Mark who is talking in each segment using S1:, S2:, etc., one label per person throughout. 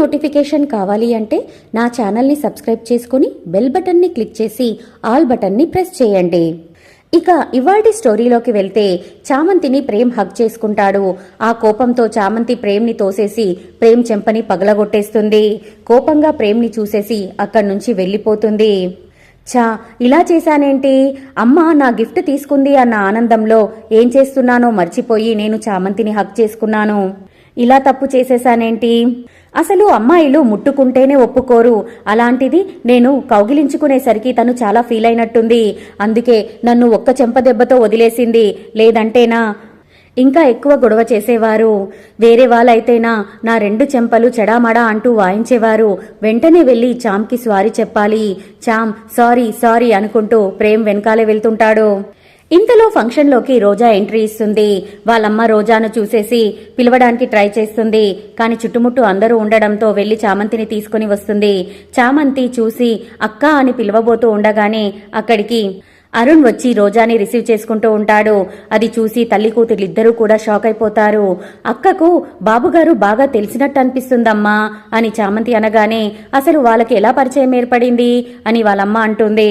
S1: Notification కావాలి అంటే నా ఛానల్ని సబ్స్క్రైబ్ చేసుకుని బెల్ బటన్ని క్లిక్ చేసి ఆల్ బటన్ని ప్రెస్ చేయండి. ఇక ఇవాటి స్టోరీలోకి వెళ్తే చామంతిని ప్రేమ్ హగ్ చేసుకుంటాడు. ఆ కోపంతో చామంతి ప్రేమ్ని తోసేసి ప్రేమ్ చెంపని పగలగొట్టేస్తుంది. కోపంగా ప్రేమ్ని చూసేసి అక్కడి నుంచి వెళ్ళిపోతుంది. చా ఇలా చేశానేంటి? అమ్మ నా గిఫ్ట్ తీసుకుంది అన్న ఆనందంలో ఏం చేస్తున్నానో మర్చిపోయి నేను చామంతిని హక్ చేసుకున్నాను. ఇలా తప్పు చేసేశానేంటి? అసలు అమ్మాయిలు ముట్టుకుంటేనే ఒప్పుకోరు. అలాంటిది నేను కౌగిలించుకునేసరికి తను చాలా ఫీల్ అయినట్టుంది. అందుకే నన్ను ఒక్క చెంప దెబ్బతో వదిలేసింది. లేదంటేనా? ఇంకా ఎక్కువ గొడవ చేసేవారు. వేరే వాళ్ళైతేనా నా రెండు చెంపలు చెడామడా అంటూ వాయించేవారు. వెంటనే వెళ్ళి చామ్కి సారీ చెప్పాలి. చామ్ సారీ సారీ అనుకుంటూ ప్రేమ్ వెనకాలే వెళ్తుంటాడు. ఇంతలో ఫంక్షన్లోకి రోజా ఎంట్రీ ఇస్తుంది. వాళ్ళమ్మ రోజాను చూసేసి పిలవడానికి ట్రై చేస్తుంది. కానీ చుట్టుముట్టు అందరూ ఉండడంతో వెళ్ళి చామంతిని తీసుకుని వస్తుంది. చామంతి చూసి అక్క అని పిలవబోతూ ఉండగానే అక్కడికి అరుణ్ వచ్చి రోజాని రిసీవ్ చేసుకుంటూ ఉంటాడు. అది చూసి తల్లి కూతురిద్దరూ కూడా షాక్ అయిపోతారు. అక్కకు బాబుగారు బాగా తెలిసినట్టు అనిపిస్తుందమ్మా అని చామంతి అనగానే అసలు వాళ్ళకి ఎలా పరిచయం ఏర్పడింది? అని వాళ్ళమ్మ అంటుంది.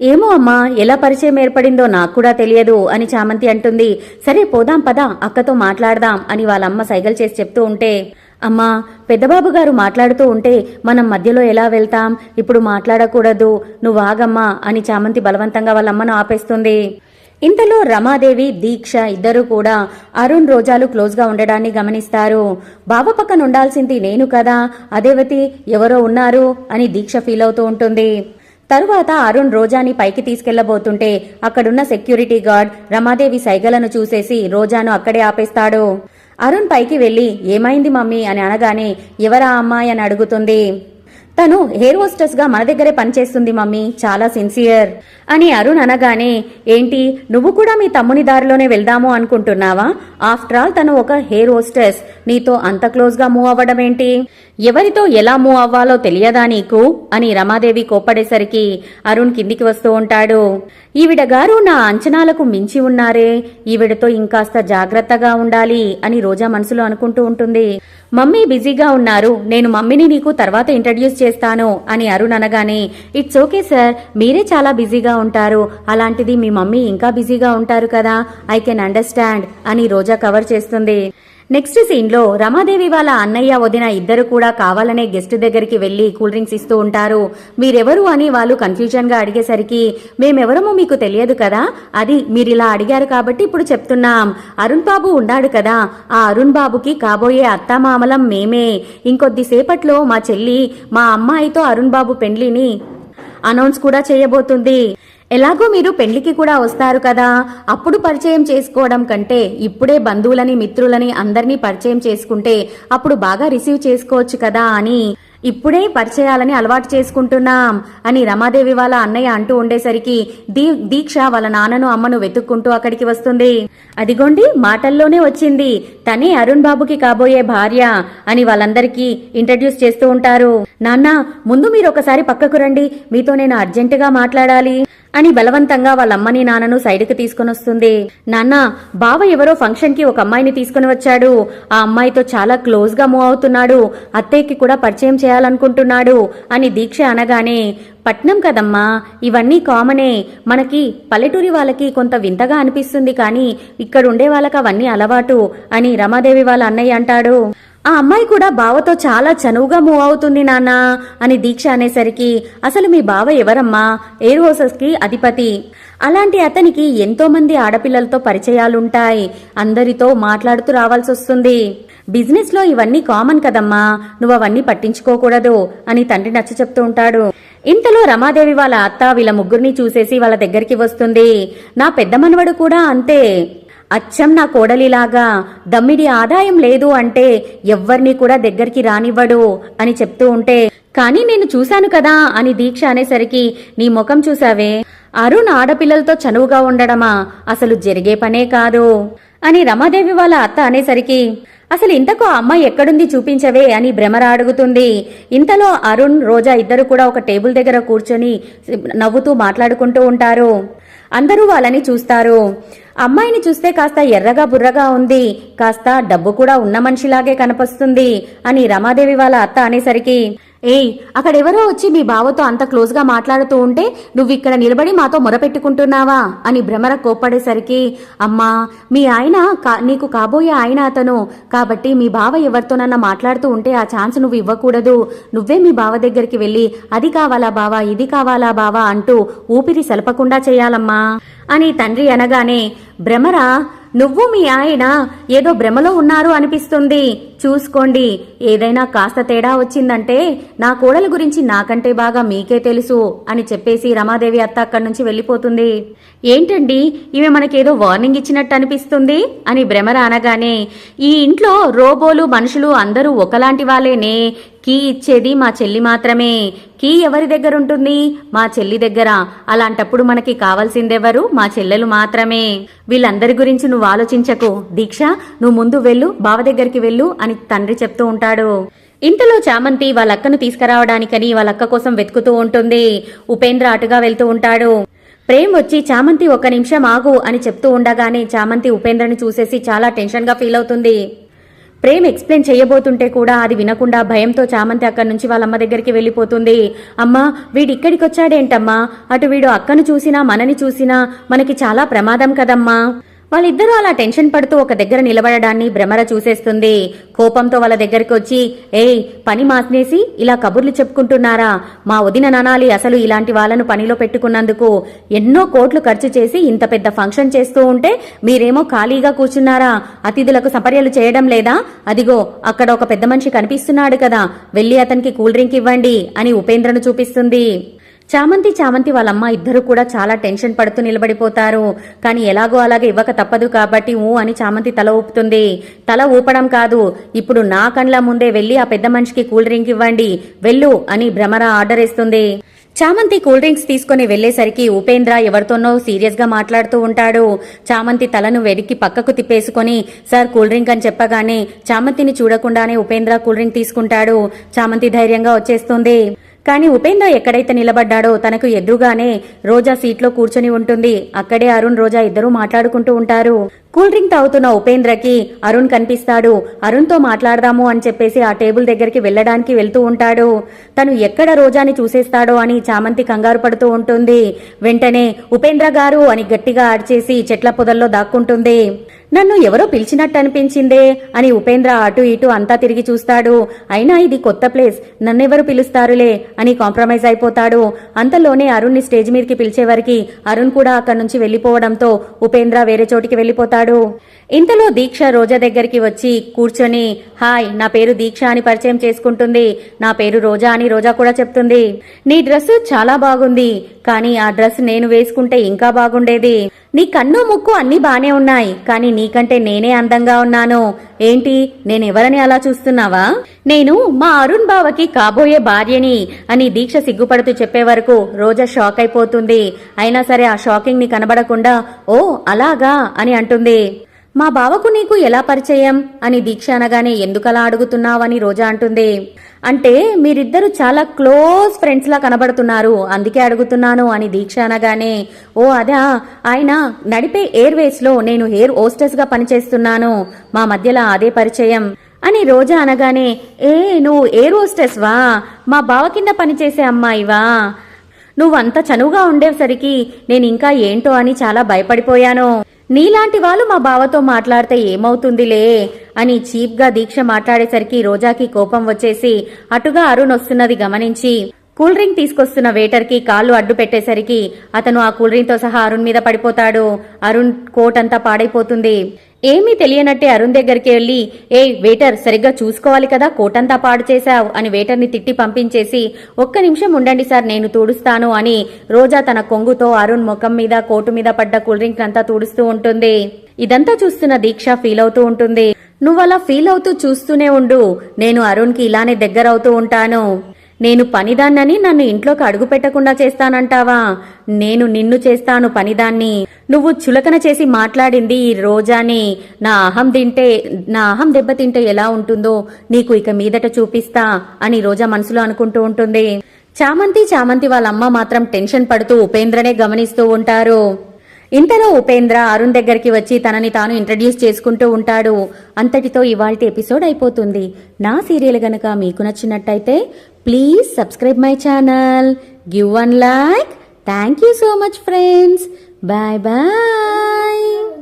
S1: ఏమో అమ్మా ఎలా పరిచయం ఏర్పడిందో నాకు కూడా తెలియదు అని చామంతి అంటుంది. సరే పోదాం పదా అక్కతో మాట్లాడదాం అని వాళ్ళమ్మ సైగలు చేసి చెప్తూ ఉంటే అమ్మా పెద్దబాబు గారు మాట్లాడుతూ ఉంటే మనం మధ్యలో ఎలా వెళ్తాం? ఇప్పుడు మాట్లాడకూడదు నువ్వు ఆగమ్మా అని చామంతి బలవంతంగా వాళ్ళమ్మను ఆపేస్తుంది. ఇంతలో రమాదేవి దీక్ష ఇద్దరు కూడా అరుణ్ రోజాలు క్లోజ్గా ఉండడాన్ని గమనిస్తారు. బావ పక్కన ఉండాల్సింది నేను కదా అదేవతి ఎవరో ఉన్నారు అని దీక్ష ఫీల్ అవుతూ ఉంటుంది. తరువాత అరుణ్ రోజాని పైకి తీసుకెళ్ళబోతుంటే అక్కడున్న సెక్యూరిటీ గార్డ్ రమాదేవి సైగలను చూసేసి రోజాను అక్కడే ఆపేస్తాడు. అరుణ్ పైకి వెళ్ళి ఏమైంది మమ్మీ? అని అనగానే ఎవరా అమ్మాయి? అని అడుగుతుంది. తను హెయిర్ హోస్టెస్గా మన దగ్గరే పనిచేస్తుంది మమ్మీ చాలా సిన్సియర్. అని అరుణ్ అనగానే ఏంటి నువ్వు కూడా మీ తమ్ముని దారిలోనే వెళ్దాము అనుకుంటున్నావా? ఆఫ్టర్ ఆల్ తను ఒక హెయిర్ హోస్టెస్. నీతో అంత క్లోజ్గా మూవ్ అవ్వడం ఏంటి ఎవరితో ఎలా మూవ్ అవ్వాలో తెలియదా నీకు? అని రమాదేవి కోప్పడేసరికి అరుణ్ కిందికి వస్తూ ఉంటాడు. ఈవిడ గారు నా అంచనాలకు మించి ఉన్నారే. ఈవిడతో ఇంకాస్త జాగ్రత్తగా ఉండాలి అని రోజా మనసులో అనుకుంటూ ఉంటుంది. మమ్మీ బిజీగా ఉన్నారు. నేను మమ్మీని నీకు తర్వాత ఇంట్రడ్యూస్ చేస్తాను అని అరుణ్ అనగానే ఇట్స్ ఓకే సార్. మీరే చాలా బిజీగా ఉంటారు. అలాంటిది మీ మమ్మీ ఇంకా బిజీగా ఉంటారు కదా. ఐ కెన్ అండర్స్టాండ్ అని రోజా కవర్ చేస్తుంది. నెక్స్ట్ సీన్లో రమాదేవి వాళ్ళ అన్నయ్య వదిన ఇద్దరు కూడా కావాలనే గెస్ట్ దగ్గరికి వెళ్ళి కూల్ డ్రింక్స్ ఇస్తూ ఉంటారు. మీరెవరు అని వాళ్ళు కన్ఫ్యూజన్గా అడిగేసరికి మేమెవరమో మీకు తెలియదు కదా? అది మీరిలా అడిగారు కాబట్టి ఇప్పుడు చెప్తున్నాం. అరుణ్ బాబు ఉన్నాడు కదా. ఆ అరుణ్ బాబుకి కాబోయే అత్తామామలం మేమే. ఇంకొద్దిసేపట్లో మా చెల్లి మా అమ్మాయితో అరుణ్ బాబు పెండ్లిని అనౌన్స్ కూడా చేయబోతుంది. ఎలాగో మీరు పెళ్ళికి కూడా వస్తారు కదా. అప్పుడు పరిచయం చేసుకోవడం కంటే ఇప్పుడే బంధువులని మిత్రులని అందరినీ పరిచయం చేసుకుంటే అప్పుడు బాగా రిసీవ్ చేసుకోవచ్చు కదా అని. ఇప్పుడే పరిచయాలని అలవాటు చేసుకుంటున్నాం అని రమాదేవి వాళ్ళ అన్నయ్య అంటూ ఉండేసరికి దీ దీక్ష వాళ్ళ నాన్నను అమ్మను వెతుక్కుంటూ అక్కడికి వస్తుంది. అదిగోండి మాటల్లోనే వచ్చింది. తనే అరుణ్ బాబుకి కాబోయే భార్య అని వాళ్ళందరికీ ఇంట్రడ్యూస్ చేస్తూ ఉంటారు. నాన్న ముందు మీరు ఒకసారి పక్కకు రండి. మీతో నేను అర్జెంటుగా మాట్లాడాలి. అని బలవంతంగా వాళ్ళ అమ్మని నాన్నను సైడ్కి తీసుకుని వస్తుంది. నాన్న బావ ఎవరో ఫంక్షన్కి ఒక అమ్మాయిని తీసుకుని వచ్చాడు. ఆ అమ్మాయితో చాలా క్లోజ్గా మూవ్ అవుతున్నాడు. అత్తయ్యకి కూడా పరిచయం చేయాలనుకుంటున్నాడు అని దీక్ష అనగానే పట్నం కదమ్మా ఇవన్నీ కామనే. మనకి పల్లెటూరి వాళ్ళకి కొంత వింతగా అనిపిస్తుంది కానీ ఇక్కడ ఉండే వాళ్ళకి అవన్నీ అలవాటు అని రమాదేవి వాళ్ళ అన్నయ్య అంటాడు. ఆ అమ్మాయి కూడా బావతో చాలా చనువుగా మూవ్ అవుతుంది నాన్న అని దీక్ష అనేసరికి అసలు మీ బావ ఎవరమ్మా? ఎయిర్ హోసెస్కి అధిపతి? అలాంటి అతనికి ఎంతో మంది ఆడపిల్లలతో పరిచయాలుంటాయి. అందరితో మాట్లాడుతూ రావాల్సి వస్తుంది. బిజినెస్లో ఇవన్నీ కామన్ కదమ్మా. నువ్వు అవన్నీ పట్టించుకోకూడదు అని తండ్రి నచ్చ చెప్తూ ఉంటాడు. ఇంతలో రమాదేవి వాళ్ళ అత్త వీళ్ళ ముగ్గురిని చూసేసి వాళ్ళ దగ్గరికి వస్తుంది. నా పెద్ద మనవడు కూడా అంతే. అచ్చం నా కోడలిలాగా దమ్మిడి ఆదాయం లేదు అంటే ఎవ్వర్నీ కూడా దగ్గరికి రానివ్వడు అని చెప్తూ ఉంటే కానీ నేను చూశాను కదా అని దీక్ష అనేసరికి నీ ముఖం చూసావే అరుణ్ ఆడపిల్లలతో చనువుగా ఉండడమా? అసలు జరిగే పనే కాదు అని రమాదేవి వాళ్ళ అత్త అనేసరికి అసలు ఇంతకు ఆ అమ్మాయి ఎక్కడుంది చూపించవే? అని భ్రమర అడుగుతుంది. ఇంతలో అరుణ్ రోజా ఇద్దరు కూడా ఒక టేబుల్ దగ్గర కూర్చొని నవ్వుతూ మాట్లాడుకుంటూ ఉంటారు. అందరూ వాళ్ళని చూస్తారు. అమ్మాయిని చూస్తే కాస్త ఎర్రగా బుర్రగా ఉంది. కాస్త డబ్బు కూడా ఉన్న మనిషిలాగే కనపస్తుంది అని రమాదేవి వాళ్ళ అత్త అనేసరికి ఏయ్ అక్కడెవరో వచ్చి మీ బావతో అంత క్లోజ్గా మాట్లాడుతూ ఉంటే నువ్వు ఇక్కడ నిలబడి మాతో మొరపెట్టుకుంటున్నావా? అని భ్రమర కోప్పడేసరికి అమ్మా మీ ఆయన కా- నీకు కాబోయే ఆయన అతను. కాబట్టి మీ బావ ఎవరితోనన్నా మాట్లాడుతూ ఉంటే ఆ ఛాన్స్ నువ్వు ఇవ్వకూడదు. నువ్వే మీ బావ దగ్గరికి వెళ్ళి అది కావాలా బావా ఇది కావాలా బావా అంటూ ఊపిరి సలపకుండా చేయాలమ్మా. అని తండ్రి అనగానే భ్రమరా నువ్వు మీ ఆయన ఏదో భ్రమలో ఉన్నారు అనిపిస్తుంది. చూసుకోండి ఏదైనా కాస్త తేడా వచ్చిందంటే నా కోడల గురించి నాకంటే బాగా మీకే తెలుసు అని చెప్పేసి రమాదేవి అత్త అక్కడి నుంచి వెళ్ళిపోతుంది. ఏంటండి ఇవి మనకేదో వార్నింగ్ ఇచ్చినట్టు అనిపిస్తుంది? అని భ్రమర అనగానే ఈ ఇంట్లో రోబోలు మనుషులు అందరూ ఒకలాంటి వాళ్ళేనే. కీ ఇచ్చేది మా చెల్లి మాత్రమే. కీ ఎవరి దగ్గర ఉంటుంది? మా చెల్లి దగ్గర. అలాంటప్పుడు మనకి కావాల్సిందెవరు? మా చెల్లెలు మాత్రమే. వీళ్ళందరి గురించి నువ్వు ఆలోచించకు. దీక్ష నువ్వు ముందు వెళ్ళు బావ దగ్గరికి వెళ్ళు అని తండ్రి చెప్తూ ఉంటాడు. ఇంతలో చామంతి వాళ్ళ అక్కను తీసుకురావడానికని వాళ్ళ అక్క కోసం వెతుకుతూ ఉంటుంది. ఉపేంద్ర అటుగా వెళ్తూ ఉంటాడు. ప్రేమ్ వచ్చి చామంతి ఒక్క నిమిషం ఆగు అని చెప్తూ ఉండగానే చామంతి ఉపేంద్రని చూసేసి చాలా టెన్షన్గా ఫీల్ అవుతుంది. ప్రేమ్ ఎక్స్ప్లెయిన్ చేయబోతుంటే కూడా అది వినకుండా భయంతో చామంతి అక్కడి నుంచి వాళ్ళమ్మ దగ్గరికి వెళ్ళిపోతుంది. అమ్మా వీడు ఇక్కడికి వచ్చాడేంటమ్మా అటు వీడు అక్కను చూసినా మనని చూసినా మనకి చాలా ప్రమాదం కదమ్మా? వాళ్ళిద్దరూ అలా టెన్షన్ పడుతూ ఒక దగ్గర నిలబడడాన్ని భ్రమర చూసేస్తుంది. కోపంతో వాళ్ళ దగ్గరికి వచ్చి ఏయ్ పని మాసినేసి ఇలా కబుర్లు చెప్పుకుంటున్నారా? మా వదిన ననాలి అసలు ఇలాంటి వాళ్ళను పనిలో పెట్టుకున్నందుకు ఎన్నో కోట్లు ఖర్చు చేసి ఇంత పెద్ద ఫంక్షన్ చేస్తూ ఉంటే మీరేమో ఖాళీగా కూర్చున్నారా? అతిథులకు సపర్యలు చేయడం లేదా? అదిగో అక్కడ ఒక పెద్ద మనిషి కనిపిస్తున్నాడు కదా. వెళ్ళి అతనికి కూల్ డ్రింక్ ఇవ్వండి అని ఉపేంద్రను చూపిస్తుంది. చామంతి చామంతి వాళ్ళమ్మ ఇద్దరు కూడా చాలా టెన్షన్ పడుతూ నిలబడిపోతారు. కానీ ఎలాగో అలాగే ఇవ్వక తప్పదు కాబట్టి ఊ అని చామంతి తల ఊపుతుంది. తల ఊపడం కాదు. ఇప్పుడు నా కండ్ల ముందే వెళ్ళి ఆ పెద్ద మనిషికి కూల్ డ్రింక్ ఇవ్వండి. వెళ్ళు అని భ్రమర ఆర్డర్ ఇస్తుంది. చామంతి కూల్ డ్రింక్స్ తీసుకుని వెళ్ళేసరికి ఉపేంద్ర ఎవరితోనో సీరియస్గా మాట్లాడుతూ ఉంటాడు. చామంతి తలను వెడికి పక్కకు తిప్పేసుకొని సార్ కూల్ డ్రింక్ అని చెప్పగానే చామంతిని చూడకుండానే ఉపేంద్ర కూల్ డ్రింక్ తీసుకుంటాడు. చామంతి ధైర్యంగా వచ్చేస్తుంది. కానీ ఉపేంద్ర ఎక్కడైతే నిలబడ్డాడో తనకు ఎదురుగానే రోజా సీట్లో కూర్చొని ఉంటుంది. అక్కడే అరుణ్ రోజా ఇద్దరూ మాట్లాడుకుంటూ ఉంటారు. కూల్ డ్రింక్ తాగుతున్న ఉపేంద్రకి అరుణ్ కనిపిస్తాడు. అరుణ్తో మాట్లాడదాము అని చెప్పేసి ఆ టేబుల్ దగ్గరికి వెళ్ళడానికి వెళ్తూ ఉంటాడు. తను ఎక్కడ రోజాని చూసేస్తాడో అని చామంతి కంగారు పడుతూ ఉంటుంది. వెంటనే ఉపేంద్ర గారు అని గట్టిగా ఆడ్చేసి చెట్ల పొదల్లో దాక్కుంటుంది. నన్ను ఎవరో పిలిచినట్టు అనిపించిందే అని ఉపేంద్ర అటు ఇటు అంతా తిరిగి చూస్తాడు. అయినా ఇది కొత్త ప్లేస్. నన్నెవరు పిలుస్తారులే అని కాంప్రమైజ్ అయిపోతాడు. అంతలోనే అరుణ్ని స్టేజ్ మీదకి పిలిచేవరికి అరుణ్ కూడా అక్కడి నుంచి వెళ్ళిపోవడంతో ఉపేంద్ర వేరే చోటికి వెళ్ళిపోతాడు ఇంతలో దీక్ష రోజా దగ్గరికి వచ్చి కూర్చొని హాయ్ నా పేరు దీక్ష అని పరిచయం చేసుకుంటుంది. నా పేరు రోజా అని రోజా కూడా చెప్తుంది. నీ డ్రెస్ చాలా బాగుంది కానీ ఆ డ్రెస్ నేను వేసుకుంటే ఇంకా బాగుండేది. నీ కన్ను ముక్కు అన్నీ బానే ఉన్నాయి కానీ నీకంటే నేనే అందంగా ఉన్నాను. ఏంటి? నేనెవరని అలా చూస్తున్నావా? నేను మా అరుణ్ బావకి కాబోయే భార్యని అని దీక్ష సిగ్గుపడుతూ చెప్పే వరకు రోజా షాక్ అయిపోతుంది. అయినా సరే ఆ షాకింగ్ని కనబడకుండా ఓ అలాగా అని అంటుంది. మా బావకు నీకు ఎలా పరిచయం? అని దీక్ష అనగానే ఎందుకలా అడుగుతున్నావని రోజా అంటుంది. అంటే మీరిద్దరు చాలా క్లోజ్ ఫ్రెండ్స్లా కనబడుతున్నారు అందుకే అడుగుతున్నాను అని దీక్ష అనగానే ఓ అదా ఆయన నడిపే ఎయిర్వేస్లో నేను ఎయిర్ హోస్టెస్గా పనిచేస్తున్నాను మా మధ్యలో అదే పరిచయం అని రోజా అనగానే ఏ నువ్వు ఎయిర్ హోస్టెస్ వా? మా బావ కింద పనిచేసే అమ్మాయివా నువ్వంత చనువుగా ఉండేసరికి నేను ఇంకా ఏంటో అని చాలా భయపడిపోయాను. నీలాంటి వాళ్ళు మా బావతో మాట్లాడితే ఏమవుతుందిలే? అని చీప్గా దీక్ష మాట్లాడేసరికి రోజాకి కోపం వచ్చేసి అటుగా అరుణ్ వస్తున్నది గమనించి కూల్ డ్రింక్ తీసుకొస్తున్న వేటర్కి కాళ్ళు అడ్డు పెట్టేసరికి అతను ఆ కూల్ డ్రింక్తో సహా అరుణ్ మీద పడిపోతాడు. అరుణ్ కోట్ అంతా పాడైపోతుంది. ఏమీ తెలియనట్టే అరుణ్ దగ్గరికి వెళ్ళి ఏ వెయిటర్ సరిగ్గా చూసుకోవాలి కదా కోటంతా పాడు చేశావు అని వెయిటర్ని తిట్టి పంపించేసి ఒక్క నిమిషం ఉండండి సార్ నేను తూడుస్తాను అని రోజా తన కొంగుతో అరుణ్ ముఖం మీద కోటు మీద పడ్డ కూల్ డ్రింక్ అంతా తూడుస్తూ ఉంటుంది. ఇదంతా చూస్తున్న దీక్ష ఫీల్ అవుతూ ఉంటుంది. నువ్వలా ఫీల్ అవుతూ చూస్తూనే ఉండు నేను అరుణ్కి ఇలానే దగ్గరవుతూ ఉంటాను. నేను పనిదాన్నని నన్ను ఇంట్లోకి అడుగు పెట్టకుండా చేస్తానంటావా? నేను నిన్ను చేస్తాను పనిదాన్ని. నువ్వు చులకన చేసి మాట్లాడింది ఈ రోజాని. నా అహం తింటే నా అహం దెబ్బతింటే ఎలా ఉంటుందో నీకు ఇక మీదట చూపిస్తా అని రోజా మనసులో అనుకుంటూ ఉంటుంది. చామంతి చామంతి వాళ్ళ అమ్మ మాత్రం టెన్షన్ పడుతూ ఉపేంద్రనే గమనిస్తూ ఉంటారు. ఇంతలో ఉపేంద్ర అరుణ్ దగ్గరికి వచ్చి తనని తాను ఇంట్రడ్యూస్ చేసుకుంటూ ఉంటాడు. అంతటితో ఇవాల్టి ఎపిసోడ్ అయిపోతుంది. నా సీరియల్ గనక మీకు నచ్చినట్టయితే please subscribe my channel. Give one like. Thank you so much friends. Bye bye.